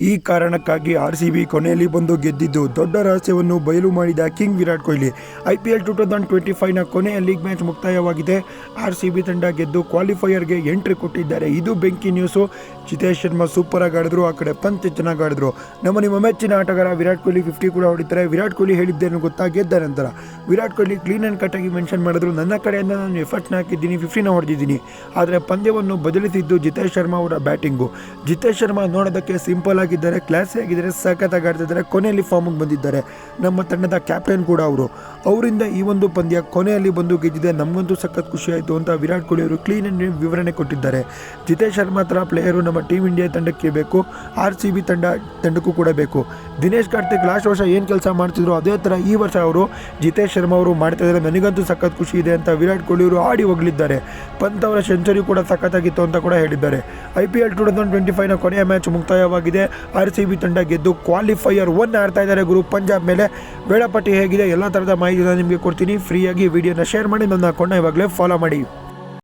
ಈ ಕಾರಣಕ್ಕಾಗಿ R C B ಕೊನೆಯಲ್ಲಿ ಬಂದು ಗೆದ್ದಿದ್ದು ದೊಡ್ಡ ರಹಸ್ಯವನ್ನು ಬಯಲು ಮಾಡಿದ king Virat Kohli. I P L two thousand twenty ಫೈವ್ನ ಕೊನೆಯ ಲೀಗ್ ಮ್ಯಾಚ್ ಮುಕ್ತಾಯವಾಗಿದೆ. ಆರ್ ಸಿ ಬಿ ತಂಡ ಗೆದ್ದು ಕ್ವಾಲಿಫೈಯರ್ಗೆ ಎಂಟ್ರಿ ಕೊಟ್ಟಿದ್ದಾರೆ. ಇದು ಬೆಂಕಿ ನ್ಯೂಸು. ಜಿತೇಶ್ ಶರ್ಮಾ ಸೂಪರ್ ಆಗಿ ಆಡಿದ್ರು, ಆ ಕಡೆ ಪಂತ್ ಚೆನ್ನಾಗಿ ಆಡಿದ್ರು. ನಮ್ಮ ನಿಮ್ಮ ಮೆಚ್ಚಿನ ಆಟಗಾರ ವಿರಾಟ್ ಕೊಹ್ಲಿ ಫಿಫ್ಟಿ ಕೂಡ ಹೊಡಿತಾರೆ ವಿರಾಟ್ ಕೊಹ್ಲಿ ಹೇಳಿದ್ದೇನು ಗೊತ್ತಾ? ಗೆದ್ದ ನಂತರ. ವಿರಾಟ್ ಕೊಹ್ಲಿ ಕ್ಲೀನ್ ಆ್ಯಂಡ್ ಕಟ್ಟಾಗಿ ಮೆನ್ಷನ್ ಮಾಡಿದ್ರು. ನನ್ನ ಕಡೆಯಿಂದ ನಾನು ಎಫರ್ಟ್ನ ಹಾಕಿದ್ದೀನಿ ಫಿಫ್ಟಿನ ಹೊಡೆದಿದ್ದೀನಿ. ಆದರೆ ಪಂದ್ಯವನ್ನು ಬದಲಿಸಿದ್ದು ಜಿತೇಶ್ ಶರ್ಮಾ ಅವರ ಬ್ಯಾಟಿಂಗು ಜಿತೇಶ್ ಶರ್ಮಾ ನೋಡೋದಕ್ಕೆ ಸಿಂಪಲ್ ಆಗಿದ್ದಾರೆ ಕ್ಲಾಸಿ ಆಗಿದ್ದಾರೆ, ಸಖತ್ತಾಗಿ ಆಡ್ತಿದ್ದಾರೆ, ಕೊನೆಯಲ್ಲಿ ಫಾರ್ಮಿಗೆ ಬಂದಿದ್ದಾರೆ. ನಮ್ಮ ತಂಡದ ಕ್ಯಾಪ್ಟನ್ ಕೂಡ ಅವರು. ಅವರಿಂದ ಈ ಒಂದು ಪಂದ್ಯ ಕೊನೆಯಲ್ಲಿ ಬಂದು ಗೆದ್ದಿದೆ. ನಮಗಂತೂ ಸಖತ್ ಖುಷಿ ಆಯಿತು ಅಂತ ವಿರಾಟ್ ಕೊಹ್ಲಿ ಅವರು ಕ್ಲೀನ್ ಆ್ಯಂಡ್ ವಿವರಣೆ ಕೊಟ್ಟಿದ್ದಾರೆ. ಜಿತೇಶ್ ಶರ್ಮಾ ಥರ ಪ್ಲೇಯರು ನಮ್ಮ ಟೀಮ್ ಇಂಡಿಯಾ ತಂಡಕ್ಕೆ ಬೇಕು. ಆರ್ ಸಿ ಬಿ ತಂಡ, ತಂಡಕ್ಕೂ ಕೂಡ ಬೇಕು. ದಿನೇಶ್ ಕಾರ್ತಿಕ್ ಲಾಸ್ಟ್ ವರ್ಷ ಏನು ಕೆಲಸ ಮಾಡ್ತಿದ್ರು, ಅದೇ ಥರ ಈ ವರ್ಷ ಅವರು ಜಿತೇಶ್ ಶರ್ಮಾ ಅವರು ಮಾಡ್ತಾ ಇದ್ದಾರೆ. ನನಗಂತೂ ಸಖತ್ ಖುಷಿ ಇದೆ ಅಂತ ವಿರಾಟ್ ಕೊಹ್ಲಿ ಅವರು ಆಡಿ ಹೋಗಲಿದ್ದಾರೆ ಪಂತ್ ಅವರ ಸೆಂಚುರಿ ಕೂಡ ಸಖತ್ತಾಗಿತ್ತು ಅಂತ ಕೂಡ ಹೇಳಿದ್ದಾರೆ. I P L two thousand twenty ಫೈವ್ನ ಕೊನೆಯ ಮ್ಯಾಚ್ ಮುಕ್ತಾಯವಾಗಿದೆ. ಆರ್ ಸಿ ಬಿ ತಂಡ ಗೆದ್ದು ಕ್ವಾಲಿಫೈಯರ್ ಒನ್ ಆಡ್ತಾ ಇದ್ದಾರೆ. ಗುರು ಪಂಜಾಬ್ ಮೇಲೆ ವೇಳಾಪಟ್ಟಿ ಹೇಗಿದೆ? ಎಲ್ಲ ಥರದ ಮಾಹಿತಿನ ನಿಮಗೆ ಕೊಡ್ತೀನಿ. ಫ್ರೀಯಾಗಿ ವಿಡಿಯೋನ ಶೇರ್ ಮಾಡಿ. ನನ್ನ ಅಕೌಂಟ್ನ ಇವಾಗಲೇ ಫಾಲೋ ಮಾಡಿ.